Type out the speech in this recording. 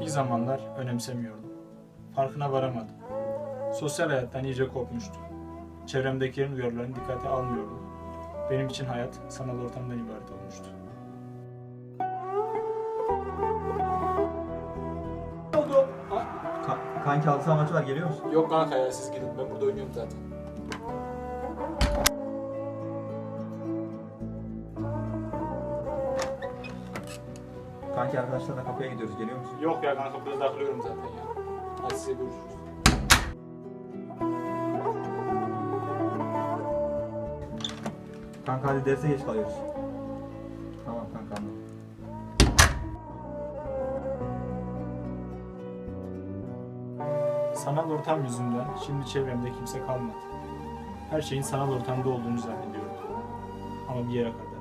İlk zamanlar önemsemiyordum. Farkına varamadım. Sosyal hayattan iyice kopmuştum. Çevremdekilerin uyarılarını dikkate almıyordum. Benim için hayat sanal ortamdan ibaret olmuştu. kanki halı saha maçı var geliyor musun? Yok kanka ya siz gidin ben burada oynuyorum zaten. Kanki arkadaşlarla kafeye gidiyoruz geliyor musun? Yok ya kanka burada takılıyorum zaten ya. Hadi size görüşürüz. Kanka hadi derse geç kalıyoruz. Tamam kanka anladım. Sanal ortam yüzünden şimdi çevremde kimse kalmadı. Her şeyin sanal ortamda olduğunu zannediyordum. Ama bir yere kadar.